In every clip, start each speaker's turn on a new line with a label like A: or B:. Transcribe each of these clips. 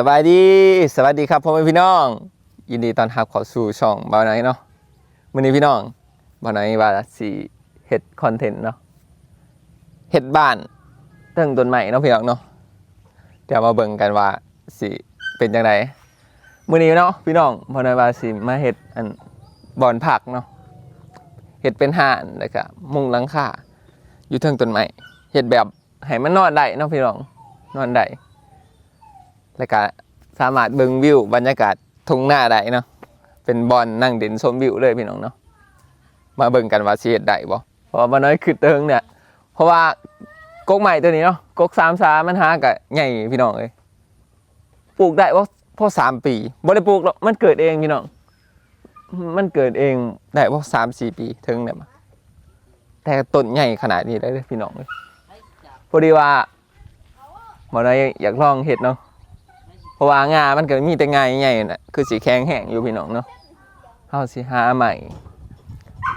A: สบายดีสวัสดีครับพ่อแม่พี่น้อง ยินดีตอนรับเข้าสู่ช่องบ่าวไหนเนาะมื้อนี้พี่น้องบ่าวไหนว่าสิเฮ็ดคอนเทนต์เนาะเฮ็ดบ้านเรื่องต้นใหม่เนาะพี่น้องเนาะเดี๋ยวมาเบิ่งกันว่าสิเป็นจังไดมื้อนี้เนาะพี่น้องบ่าวไหนว่าสิมาเฮ็ดอันบ่อนผักเนาะเฮ็ดเป็นห่านแล้วก็มุงหลังคาอยู่เทิงต้นไม้เฮ็ดแบบให้มันนอนได้เนาะพี่น้องนอนได้ แล้วก็สามารถเบิ่งวิวบรรยากาศทุ่งหน้าได้เนาะเป็นบอลนั่งเด่นชมวิวเลยพี่น้องเนาะมาเบิ่งกันว่าสิเฮ็ดได้บ่เพราะว่าบ่น้อยคือเติงเนี่ย เพราะว่ากกใหม่ตัวนี้เนาะกกสามสามันหาก็ใหญ่พี่น้องเอ้ยปลูกได้ว่าพอสามปีบ่ได้ปลูกหรอกมันเกิดเองพี่น้องมันเกิดเองได้ว่าสามสี่ปีถึงเนี่ยแต่ต้นใหญ่ขนาดนี้ได้เลยพี่น้องเอ้ยพอดีว่าบ่น้อยอยากลองเฮ็ดเนาะ เพราะว่างามันก็มีแต่งาใหญ่น่ะคือสีแข็งแห้งอยู่พี่น้องเนาะเฮาสิหาใหม่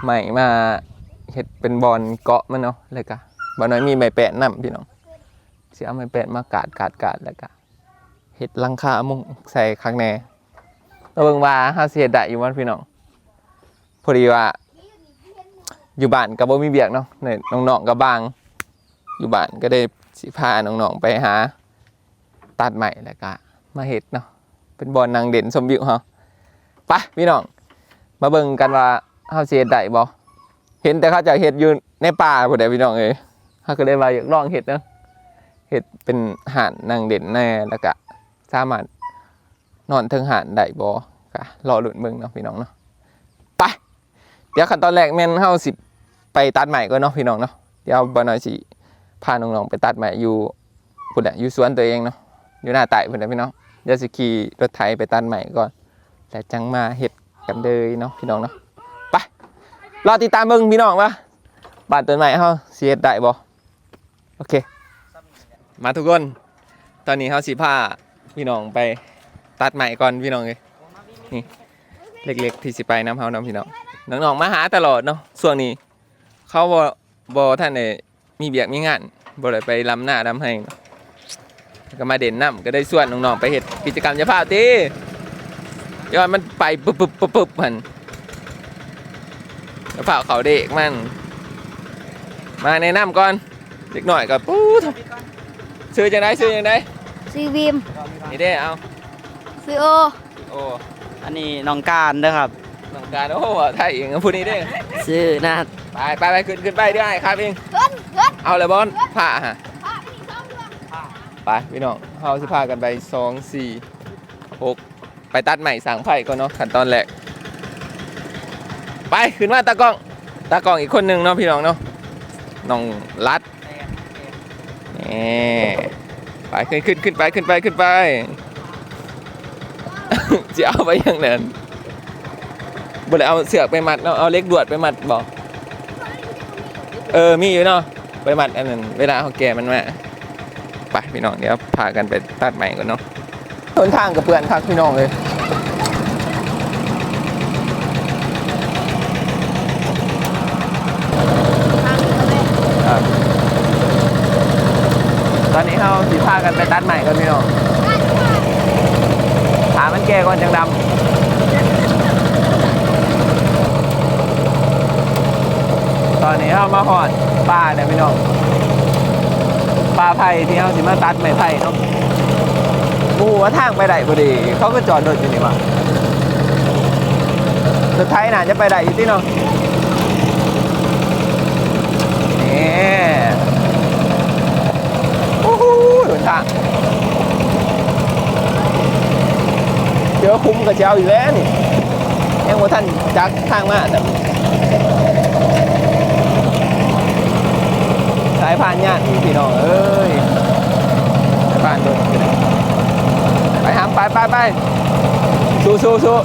A: ใหม่มาเฮ็ดเป็นบอลเกาะมันเนาะแล้วก็บ่น้อยมีไม้แปะนํพี่น้องสิเอาไม้แปะมากาดกาดกาดแล้วก็เฮ็ดลังคามุงใส่ข้างในแล้วเบิ่งว่าเฮาสิเฮ็ดได้อยู่บ่พี่น้องพอดีว่า อยู่บ้านก็บ่มีเบียกเนาะเนี่ยน้องๆก็บาง อยู่บ้านก็ได้สิพาน้องๆไปหา ตัดใหม่แล้วก็ มาเห็ดเนาะเป็นบอลนางเด่นสมวิวเฮาไปพี่น้อง มาเบิ่งกันว่าเฮาสิเฮ็ดได้บ่เห็นแต่เขาจะเฮ็ดอยู่ในป่าพุ่นแหพี่น้องเอ้ยเฮาก็เลยว่าอยากลองเฮ็ดเนาะเฮ็ดเป็นห่านนางเด่นแน่แล้วก็สามารถนอนเทิงห่านได้บ่ก็รอลุ้นเบิ่งเนาะพี่น้องเนาะไปเดี๋ยวขั้นตอนแรกแม่นเฮาสิไปตัดใหม่ก่อนเนาะพี่น้องเนาะเดี๋ยวบ่น้อยสิพาน้องๆไปตัดใหม่อยู่พุ่นแหละอยู่สวนตัวเองเนาะ อยู่หน้าไต่เพื่อนพี่น้องเดี๋ยวสิขี่รถไถไปตันใหม่ก่อนแล้วจังมาเห็ดกันเลยเนาะพี่น้องเนาะไปรอติดตามเบิ่งพี่น้องว่าบ้านต้นใหม่เฮาสิเฮ็ดได้บ่โอเค มาทุกคน ตอนนี้เฮาสิพาพี่น้องไปตัดใหม่ก่อนพี่น้องเอ้ยนี่เล็กๆที่สิไปน้ำเฮาน้ำพี่น้องน้องๆมาหาตลอดเนาะช่วงนี้เขาบ่บ่ท่านได้มีเบียกมีงานบ่ได้ไปลำหน้าลำให้เนาะ ก็มาเด่นน้ำก็ได้ส่วนน้องๆไปเห็ดกิจกรรมจะพาตีย้อนมันไปปุ๊บปุ๊บปุ๊บปุ๊บมันจะพาเขาเด็กมัน มาในน้ำก่อนเด็กหน่อยก็ปู๊ดซื้อจังไดซื้อจังได
B: ซีบีม
A: นี่เด้เอา
B: ซีโอ
A: โอ้
C: อันนี้น้องการนะครับ
A: น้องการโอ้ไทยเองพูดนี้เด้
C: ชื่อนาด
A: ไปไปไปขึ้นขึ้นไปได้ครับเอง
B: เกินเกิน
A: เอาเลยบอลผ่าฮะ
B: ไป
A: พี่น้องเฮาสิพากันไปสองสี่หกไปตัดใหม่สังไผ่ก่อนเนาะขั้นตอนแรกไปขึ้นมาตากล้องตากล้องอีกคนหนึ่งเนาะพี่น้องเนาะน้องรัดนี่ไปขึ้นขึ้นขึ้นไปขึ้นไปขึ้นไปจะเอาไปอย่างนั้นบ่ได้เอาเสือกไปมัดเนาะเอาเล็กดวดไปมัดบอกเออมีอยู่เนาะไปมัดอันนั้นเวลาเขาแก่มันมา ไปพี่น้องเดี๋ยวพากันไปตัดใหม่ก่อนเนาะทนทางกับเพื่อนครับพี่น้องเลยครับตอนนี้เราสีพากันไปตัดใหม่กันพี่น้องถามันแก่ก่อนจังดำ ตอนนี้เรามาหอดป่าเนี่ยพี่น้อง ป่าไผ่ที่เราสิมาตัดไม้ไผ่เนาะหมูว่าทางไปได้พอดี เขาก็จอดรถอยู่นี่ว่ะสุดท้ายน่าจะไปได้อยู่ที่เนาะนี่โอ้โหหนทางเจอคุ้มกับเจ้าอยู่แล้วนี่ยังว่าท่านจักทางมาแต่สายผ่านญาติพี่น้องเอ้ยสายผ่านโดนอยู่ไปหามไปไปไปสู้สู้สู้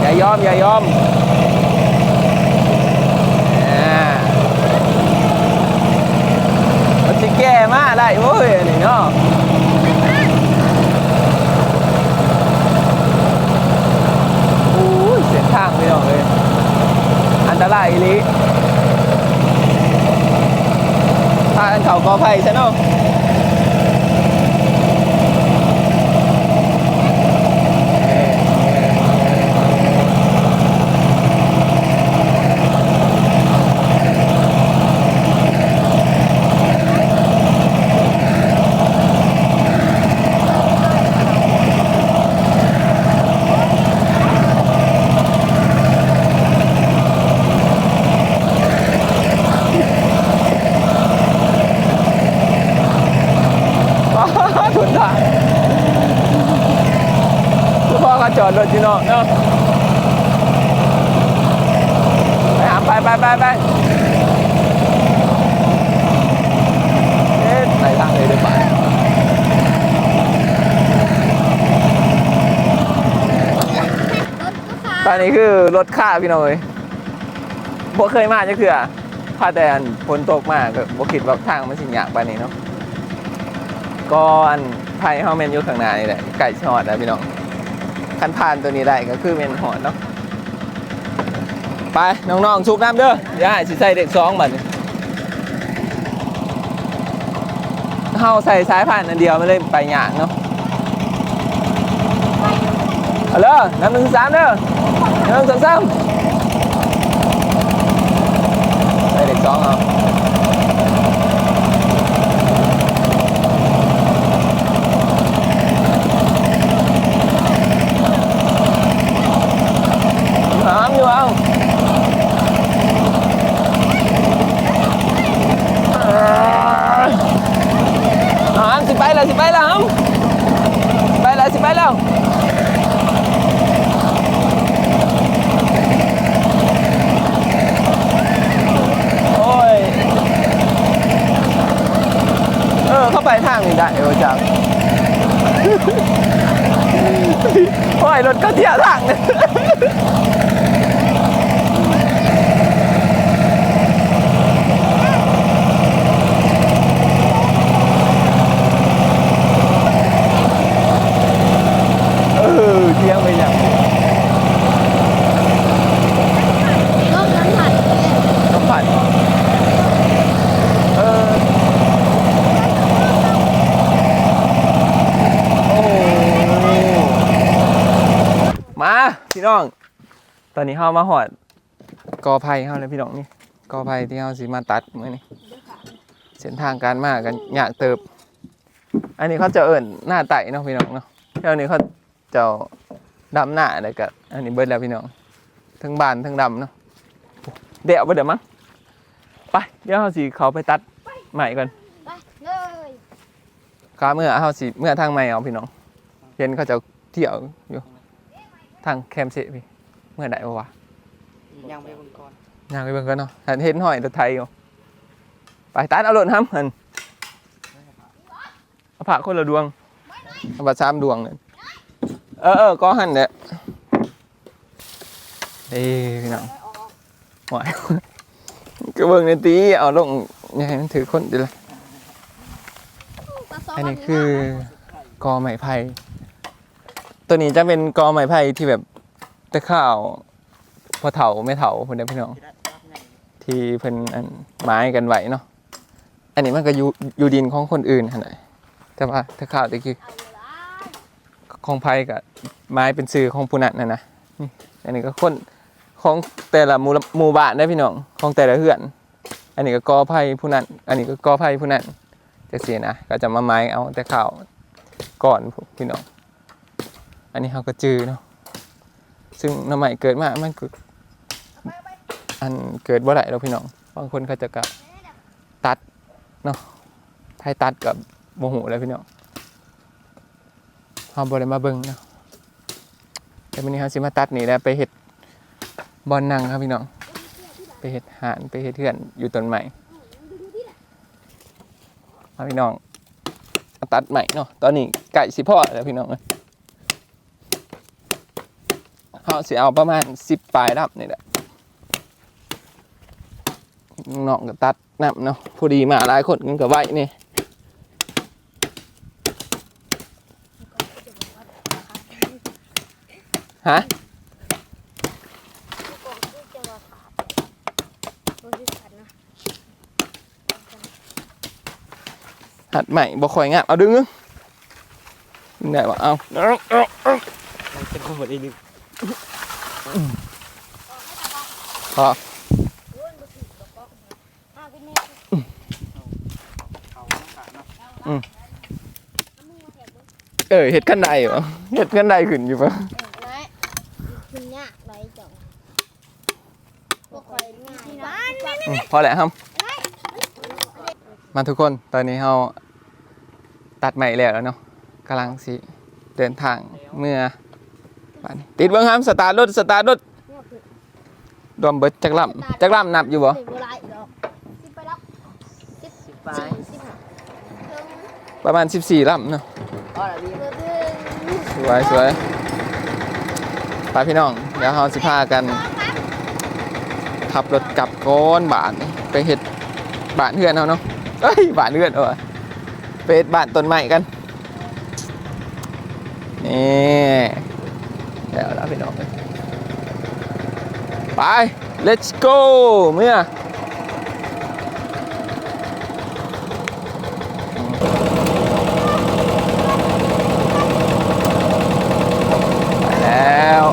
A: อย่ายอมอย่ายอมมันสิแก้มาได้เว้ยนี่เนาะโอ้ยเส้นทางพี่น้องเลย ตรายอีหลีทางเขากอไผ่ซะเนาะถุนทางคือพ่อก็จอ ดรถอยู่เนาะเนาะไปหาไปไปไปไปเอ๊ะไหนทางเลยเดี๋ยวไปตอนนี้คือรถค่าพี่น้อยบ่เคยมาจะคือพาแต่อันฝนตกมากก็บ่คิดว่าทางมันสิยากปานนี้เนาะก็อันไผเฮาแม่นอยู่ข้างหน้านี่แหละไก่ชอดนะพี่น้อง คันผ่านตัวนี้ได้ก็คือแม่นหอดเนาะไปน้องๆชุบน้ำเด้ออย่าให้สิใส่เด็กสองบัดนี้เฮาใส่สายผ่านอันเดียวมันเลยไปหยากเนาะเอาเลยน้ำหนึ่งสามเด้อนึ่งสองสามใส่เด็กสองเอาหามอยู่ เอาหามสิไปแล้วสิไปแล้วหามไปแล้วสิไปแล้วโอ้ยเออเข้าไปทางนี้ได้เออจังโอ้ยรถก็เที่ยวทางเนี่ยเออเที่ยงไปอย่าง
B: รถนั้นผ่าน
A: ต้องผ่านเออ โอ้มา พี่น้อง ตอนนี้เฮามาหอดกอไผ่เฮาเลยพี่น้องนี่กอไผ่ที่เฮาสิมาตัดมื้อนี้เส้นทางการมากันยากเติบ อันนี้เขาจะเอิ่นหน้าไต่เนาะพี่น้องเนาะเท่านี้เขาเจะดำหน้าแล้วก็อันนี้เบิดแล้วพี่น้องทั้งบานทั้งดำเนาะเดี๋ยวไปเดี๋ยวมั้งไปเดี๋ยวเฮาสิเขาไปตัดใหม่ก่อน
B: ไปเลย
A: ข้าเมื่อเฮาสิเมื่อทางใหม่เอาพี่น้องเห็นเขาจะเที่ยวอยู่ ทางแคมป์เสพี่เมื่อใดบ่วะ
C: ยังไปบนก่อน
A: ย่างไปเบิ่งกันเนาะเห็นหอยรถไทยอยู่ไปตัดเอารถห้ำหันเอาผักคนละดวงเอาบัตรสามดวงเลยเออเออก็หันเนี่ยเอ้ยพี่น้องหอยก็เบิ่งในตีเอาลงอย่าให้มันถือคนดีละ
B: ปลาซอ
A: อันนี้คือกอไม้ไผ่ ตัวนี้จะเป็นกอไม้ไผ่ที่แบบตะข้าวพอเถาไม่เถาคนเดียวพี่น้อง ที่เพิ่นอันไม้กันไหวเนาะอันนี้มันก็อยู่อยู่ดินของคนอื่นหั่นแหละแต่ว่าถ้าข้าวตะกี้
B: เอ
A: ของไผ่กับไม้เป็นซื้อของผู้นั้นนะนะอันนี้ก็คนของแต่ละหมู่หมู่บ้านได้พี่น้องของแต่ละเฮือน อันนี้ก็กอไผ่ผู้นั้น อันนี้ก็กอไผ่ผู้นั้นจะเสียนะก็จะมาไม้เอาแต่ข้าวก่อนพี่น้อง นนี้เขาก็จือเนาะซึ่งน้ำใหม่เกิดมามันอันเกิดบ่ได้แล้วพี่น้องบางคนเขาจะกะตัดเนาะไทยตัดกับโมโหแล้วพี่น้องเขาบ่ได้มาเบิ่งเนาะแต่วันนี้เขาสิมาตัดนี่แหล้วไปเฮ็ดบอลนังครับพี่น้อง ไปเฮ็ดหานไปเฮ็ดเทือนอยู่ต้นใหม่เอาพี่น้องตัดใหม่เนาะตอนนี้ไก่สิพ่อแล้วพี่น้องเอ้ย เขาสิเอาประมาณสิบปลายรับนี่แหละน้องก็ตัดน้ำเนาะพอดีมาหลายคนกันกับไว้นี่ฮะหัดใหม่บ่คอยงามเอาดึงนึงดึงได้บ่เอาเอาเอาเอา
C: มันเป็นคนหมดอีกนึง
A: พอ
B: อ้าวเป็นแม่
C: เขาขาดเนาะ
A: เออเฮ็ดกันไดบ่เฮ็ดกันไดขึ้นอยู่ปะ
B: เออไรคุณยากไรจังพอยง่ายบ้านนี่
A: อืมพอแล้วครับ มาทุกคนตอนนี้เราตัดใหม่แล้วแล้วเนาะกำลังสิเดินทางเมื่อ บ้านนี้ติดเบิ้งครับสตาร์ทรถสตาร์ทรถรวมเบิดจักรลำจักรลำนับอยู่บ่
B: สิบไรดอกสิบไปรับสิบ
C: สิบปลา
B: สี่
C: ย
B: สิบห้าเพิ่ม
A: ประมาณ 14ลำเนาะ
C: อ๋อละพี่
B: เพิ่มเพิ่ม
A: สวยสวยไปพี่น้องเดี๋ยวเราสิพากัน ขับรถกลับก้อนบ้านนี่ไปเฮ็ดบ้านเพื่อนเอาเนาะเอ้ยบ้านเพื่อนเออไปเฮ็ดบ้านต้นไม้กันนี่เดี๋ยวแล้วพี่น้อง ไป let's go เมื่อไปแล้ว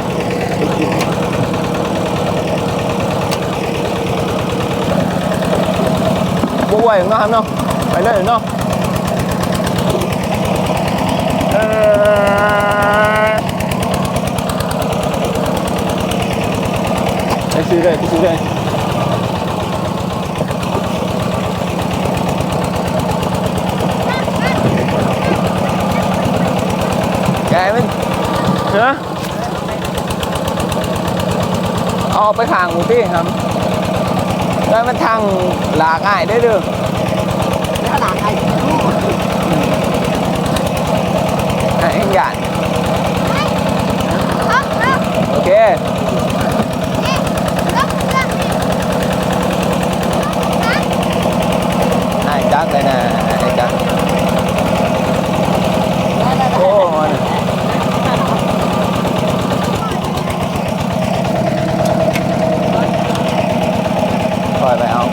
A: บวยของเนาะครับเนาะไปเลยเนาะเออไป ซื้อเลยไปซื้อเลยแกมันเนอะเอาไปขางหมูตี้ครับแล้วมันทางหลากง่ายได้อเด้อ
C: แล้วหลานใคร
A: อะเอ็งหยาด
B: เอาเอา
A: โอเค
B: นี่รับรับนี่
A: ไอ้จักเลยนะไอ้จักโอ้มันปล่อยไปเอา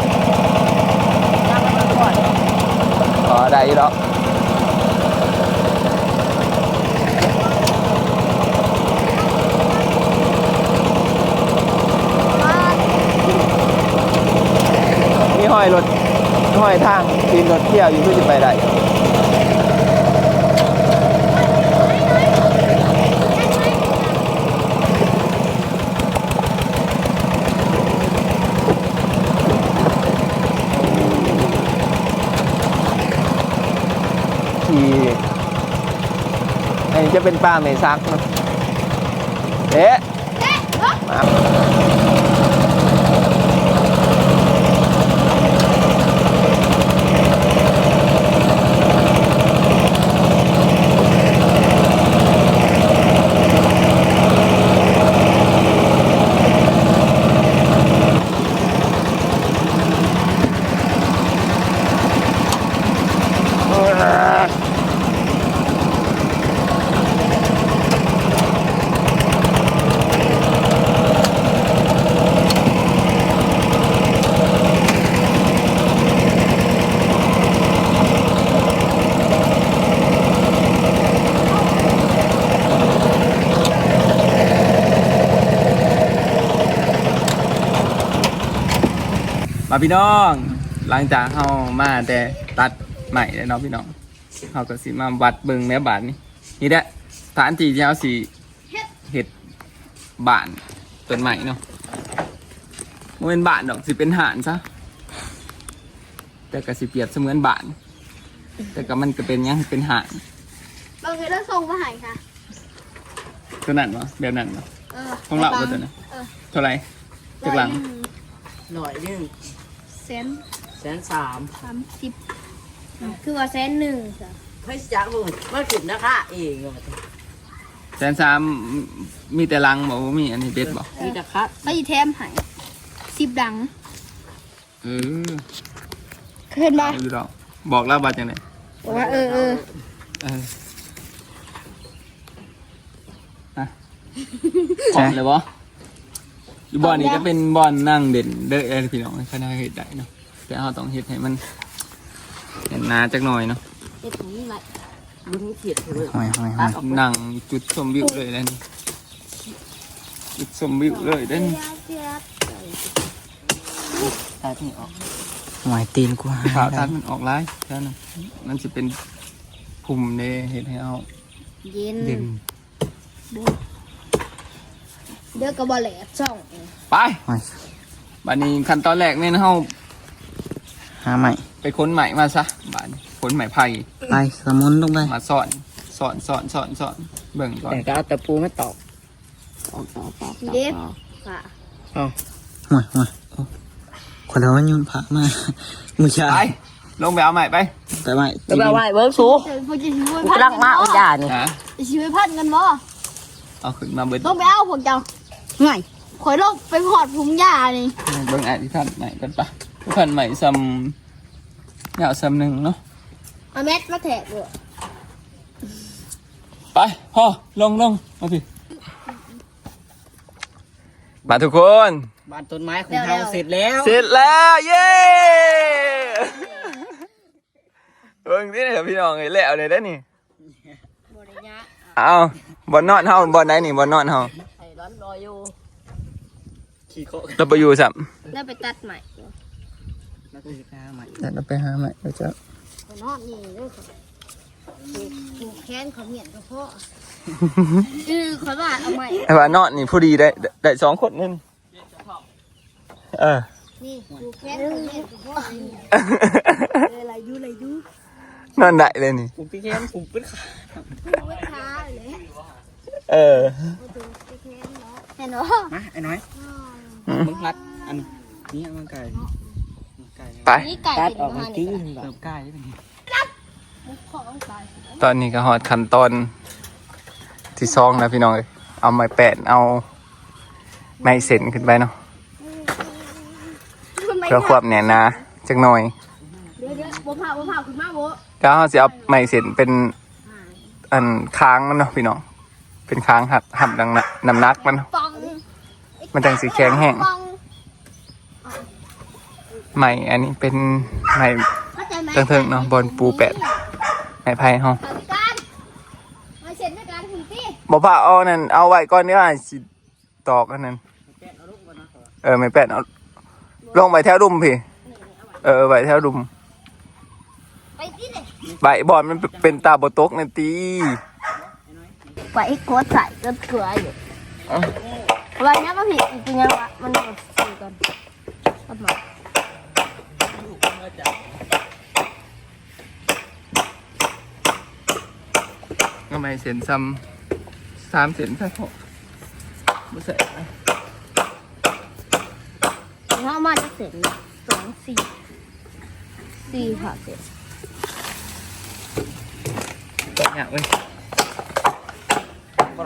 A: ขอได้อยู่ดอกมี ห้อยรถห้อยทางปีนรถเที่ยวอยู่ที่จะไปได้ที่อันนี้จะเป็นป้าเมซักเนะเอ๊ะ มาพี่น้อง หลังจากเฮามาแต่ตัดใหม่แล้วเนาะพี่น้องเฮาก็สิมาวัดเบิ่งแม่บาทนี่นี่แหละสถานที่ที่เฮาสิเฮ็ดบ้านต้นใหม่เนาะบ่เป็นบ้านดอกสิเป็นหานซะแต่ก็สิเปรียบเสมือนบ้านแต่ก็มันก็เป็นหยังเป็นหาน
B: บางทีเราส่งมาให้ค่ะ
A: ตัวนั้นวะแบบนั้นวะ
B: เออ
A: ของเราบ่ตัวนั้น
B: เออ
A: เท่าไหร่จักหลัง
C: หน่อยหนึง
B: แส น
C: แสนสาม
B: สามสิบคือว่าแสนหนึ่งจ้ะ
C: เฮ้ยจักมึงมันขึ้นนะคะเองเหรอ
A: แสนสามมีแต่หลังบอกว่ามีอันนี้เด็ดบอก
C: มีแต่คัด
B: เขาอีแถมให้สิบดัง
A: เออ
B: เห็นปะ
A: เอาอยู่ดอกบอกแล้วบัตรจังได
B: บอกว่าเออเออ
A: เอออะพร้อมเลยบ่ อยู่บ่อนนี้ก็เป็นบ่อนนั่งเด่นเด้อเอ้ยพี่น้องคณะเฮ็ดได้เนาะแต่เราต้องเฮ็ดให้มันเห็นหนาจักหน่อยเนาะ
B: เด็ดนี้ไร
C: รุ่นเขียดเถอะ
D: หอยหอยหอย
A: นั่งจุดชมวิวเลยนะนี่จุดชมวิวเลยเด้น
B: เสีย
C: ตัดนี่ออก
D: หอยตีนกูหา
A: ขาวตัดมันออกร้ายแค่นั้นมันจะเป็นพุ่มเนเห็ดให้เอา
B: เย็น
A: เด่น
B: เดี๋ยวก็บอแหลกช่องเอง
A: ไป
D: หอย
A: บัดนี้ขั้นตอนแรกเนี่ยนะเฮา
D: หาใหม่
A: ไปค้นใหม่มาซะบาดนี้ค้นใหม่ไผ่
D: ไปสมุนลงไป
A: มาสอนสอนสอนสอนสอนเบิ่งก่อน
C: แต่ก็เอาตะปูมาตอกตอกตอกตอก
B: เด็บค่ะ
D: หอยหอยโอ้คนเรามันยุ่นผามามือชา
A: ไปลงไปเอาใหม่ไป
D: ไปใหม่
C: แล้วไปไหวเบิ้งสู
B: แต่พอจะชิว
C: กู
B: พัน
C: กำลังมาเอายานี่
A: ฮะ
B: จะชิวพันกันบ่
A: เอาขึ้นมาเบิ่ง
B: ต้องไปเอาพวกเจ้า ไงข่อยลงไปพอดพุงยานี่
A: เบิ่งอธิษฐานใหม่กันปะอธิษฐานใหม่ซ้ำยาวซ้ำหนึ่งเนาะ
B: เอาเม็ดมาแทะด้วย
A: ไปพ่อลงลงมาพี่มาทุกคน
C: บ้านต้นไม้ของเราเสร็จแล้ว
A: เสร็จแล้วเย้เบิ่งที่ไหนพี่น้องไอ้แล้วเลยได้อนี่
B: บริญญา
A: เอาบอนนอนเฮาบอนไหนนี่บอนนอนเฮา
C: ไอ้ร้อนรออยู่ขี่โค
A: เราไปอยู่สัม
B: แล้วไปตัดใหม่
C: นักศึกษาใหม่
A: เดี๋ยวเราไปหาใหม่เดี๋ยวจะ
B: ไปนอนนี่ด้วยค่ะผูกแขนเขาเหมียนกับพ่อเออขอยว่าเอาใหม่
A: ไอ้ว่านอนนี่ผู้ดีได้ได้ได้สองคนนึงเออ
B: นี่ผูกแขนเขาเหมียนกับพ่ออะไรยูอะไรยู
A: นอนได้เลยนี่
C: ผมพี่แค้นผมเป็นขา
B: ผูกไว้ขาเลย
A: เออ
B: ห็นเนาะ
C: มาไอ้น้อยมึงรัดอันนี้มันไก่ไก่
A: ไป
B: นี่ไก่
C: ตัด
B: เป็น
C: ออก
B: ป
C: มา
B: ระมาณ
C: จี้
B: นี้
C: แบบไก่เป็น
B: ของไก่
A: ตอนนี้ก็หอดขั้นตอนที่สองแล้วพี่น้องเอ้ยเอาไม้แปดเอาไม้เส้นขึ้นไปเนาะเพื่อควบแน่นหนาจักหน่อย
B: เดี๋ยวเดี๋ยวบัวผ่าบัวผ่าคุณมาบัว
A: แล้วเราจะเอาไม้เส้นเป็นอันค้างมันเนาะพี่น้องเป็นค้างหักหับดังนะน้ำหนักมันเนาะ
B: ปอง
A: มันจังสีแข็งแห้ง
B: ปอง
A: ไม้อันนี้เป็นไม้
B: เข้าใจไหม
A: เทิงๆเนาะบอลปูแปดไม้ไผ่เฮา
B: การมาเสร็จในการถึงที่
A: บ่พาเอานั่นเอาไว้ก่อนเนื้อสิตอกอันนั้นเออไม่แป้นเอาลงไปแถวดุมพี่เออไว้แถวดุม
B: ไปที่เลย
A: ใบบอลมันเป็นตาบตกนั่นตี
B: ไปกดใส่ก็เกลืออยู่ วันนี้มาผิดจริงๆวะมันกดสีก่อนกดมา
A: ก็ไ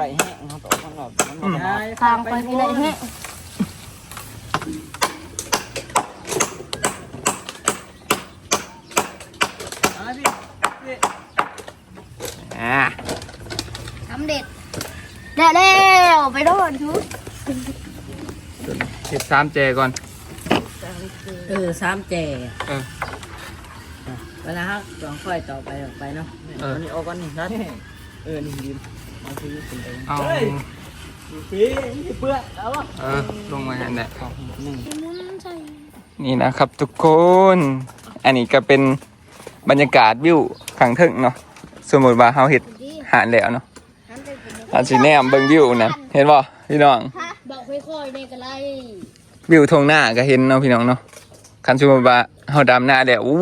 A: ม่เส้นซ้ำสามเส้นใช่พอไม่ใส่
B: ถ้ามาจะเสร็จสองสี่สี่ค่ะเสร็จ
A: ต่ออย่างเว้ย
C: ก็ไรแห้งเขาตอกข้างนอกมัน
B: ทางไปที่ไหนฮะ
A: อ่า
B: ทำเด็ดเร็วเร็วไปโดนทุก
A: เห็ดสามเจก่อน
C: เออสามแจ
A: เออ
C: เวลาเขาลองค่อยต่อไปออกไปเนาะ
A: เออ
C: อันนี้ออกก่อนนี่นัดเออ นี่ดี เอาซื้อเป็นไป
A: เอา
C: พี่เปื้อนแล้ว
A: เออลงมาอันนี้
C: หนึ่ง
B: มุนใส่
A: นี่นะครับทุกคน อันนี้ก็เป็นบรรยากาศวิวขังถึงเนาะสมมติว่าเฮาเห็ด
B: ดี
A: หานแล้วเนาะ
B: หันไปเป็น
A: อันสีแนมเบิ่งวิวนะเห็นบ่พี่น้อง
B: ฮะบอกค่อยๆเนี่ยกันไร
A: วิวทงหน้าก็เห็นเนาะพี่น้องเนาะคันสมมติว่าเฮาดำหน้าแล้วอู้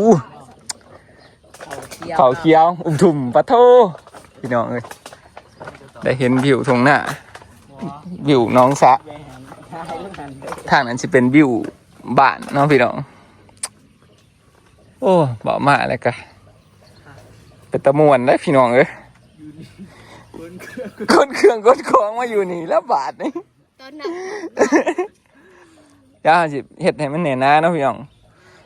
A: เขาเขียว อุ้มทุ่มปะโทพี่น้องเอ้ย ได้เห็นวิวทงหน้าวิวหน้องสะทางนั้นสิเป็นวิวบ้านเนาะพี่น้อง โอ้บ่มาแล้วกะเป็นตะมวนแล้วพี่น้องเอ้ยคนเครื่องคนของมาอยู่นี่แล้วบาทนี่
B: ตอนนั้น
A: ย่าสิเฮ็ดให้มันแหน่หนาเนาะพี่น้อง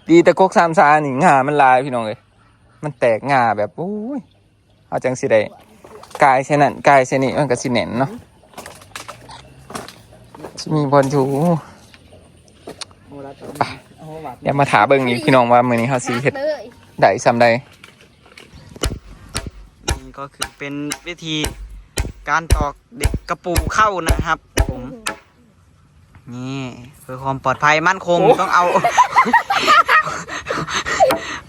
A: ดีแต่กกสามซานี่งามันลายพี่น้องเอ้ยมันแตกงาแบบโอ้ยเอาจังสิได้ กายใช่นั่นกายใช่นี่มันก็สิแหน่นเนาะสิมีบอลถู
C: โอ้รัดโอ้วัด
A: เดี๋ยวมาถาเบิ่งอีกพี่น้องว่ามื้อนี้เฮาสิเฮ็ด
B: เลย
A: ได้ซำใด
C: ก็คือเป็นวิธีการตอกเด็กกระปูเข้านะครับ ผม นี่เพื่อความปลอดภัยมั่นคงต้องเอา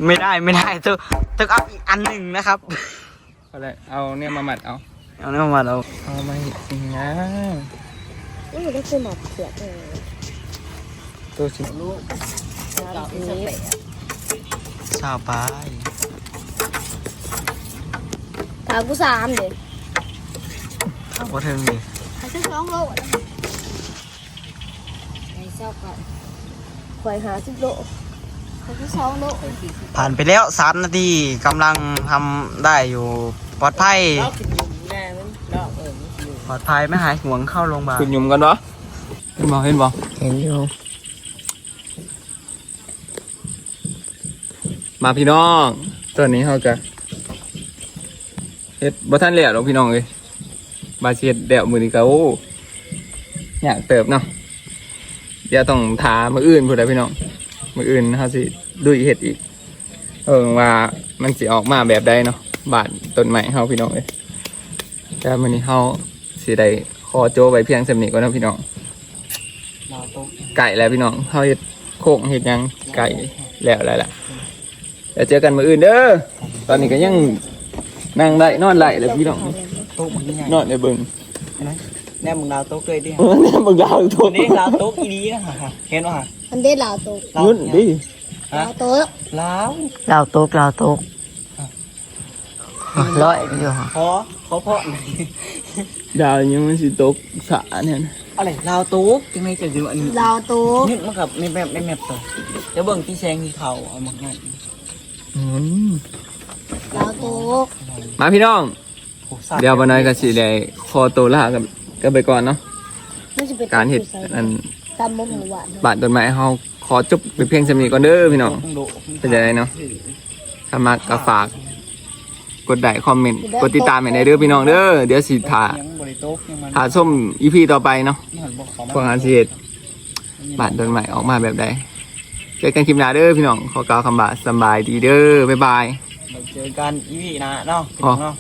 C: ไม่ได้ไม่ได้ต้องต้องเอาอีกอันหนึ่งนะครับ
A: เอาเลยเอาเนี่ยมาหมัดเอา
C: เอาเนี่ยมาเรา
A: เอามาเห็ดจริงนะ
B: นี่มันก็คือหมอกเขียดเลย
A: ตัวสิลูก
B: นี้
C: ชาวไป
B: ถามกูสามเด็ก
C: ว่าเทิงดิ
B: เขาจะสองโลไอ้เจ้าก็ข่อยหาสิบโล เขาจะสองโล
C: ผ่านไปแล้วสามนาทีกำลังทำได้อยู่ปลอดภัยปลอดภัยไม่หายห่วงเข้าโรงพยาบาล
A: คุณยุ่มกันวะเห็นบ่เห็นบ่
C: เห็นอยู่
A: มาพี่น้องตอนนี้เขาจะเฮ็ดบ่ทันแล้วหรอกพี่น้องเอ้ยบาสิเฮ็ดเดี่ยวมือนี้ก็โอ้อยากเติบเนาะเดี๋ยวต้องถามืออื่นพูดได้พี่น้อง มืออื่นเขาสิดุยเฮ็ดอีก เออว่ามันสิออกมาแบบใดเนาะบาดต้นไม้เฮาพี่น้องเอ้ยแต่มื้อนี้เฮาสิได้ขอโจไว้เพียงสำนี้ก่อนเนาะพี่น้อง
C: เราตุ๊ก
A: ไก่แล้วพี่น้องเฮาเฮ็ดโค้งเฮ็ดหยังไก่แล้วแล้วล่ะเดี๋ยวเจอกันมื้ออื่นเด้อตอนนี้ก็ยังนั่งได้นอนได้เลยพี่น้อง
C: ตุ๊กมันยังไง
A: นอนในเบิ่ง
C: แน่มึงดาวตุ๊กเลยดิ
A: เออเนี่ยมึงดาวทุน
C: นี่ดาวตุ๊กอีนี้นะฮะเห็นป่ะ
B: มันได้ลาวตัว
A: นุ่นดิ
B: ลาวตัว
C: ลาว
E: ลาวตุกลาวตุกร้อยอยู่ฮะ
C: ขอขอเพาะหน่อย
A: ดาวยังมันสิตกสระเนี่ยนะ
C: อะไรลาวตุ๊กจังไงจะดูอันนี้
B: ลาวตัว
C: นี่มันกับในแบบในแมปตัวเดี๋ยวเบิ่งที่แซงที่เขาเอามาให้
A: อืม
B: ลาวตัว
A: มาพี่น้อง
C: โอ้สัตว์
A: เดี๋ยววันนี้ก็สิได้ขอตัวลากันกันไปก่อนเนาะ
B: มันจะเป็น
A: การเฮ็ดอัน
B: ตำมะหมูหวาน
A: บาดต้นไม้เฮาขอจบไปเพียงสำนี้ก่อนเด้อพี่น้อง
C: ต้องดู
A: เป็นยังไงเนาะถ้ามักก็ฝาก กดไลค์คอมเมนต์กดติดตามให้ในเด้อพี่น้องเด้อเดี๋ยวสิถ่า
C: ยังบริโต๊กยังมัน
A: ถ่าส้มอีพีต่อไปเนาะ
C: นี่หันบอกเขา
A: พวกงานสิเฮ็ดบาดต้นไม้ออกมาแบบใดเจอกันคลิปหน้าเด้อพี่น้องขอกล่าวคำบาสำบายดีเด้อบ๊ายบาย
C: เจอกันอีพีหนะเนาะ
A: อ๋อ
C: เนาะ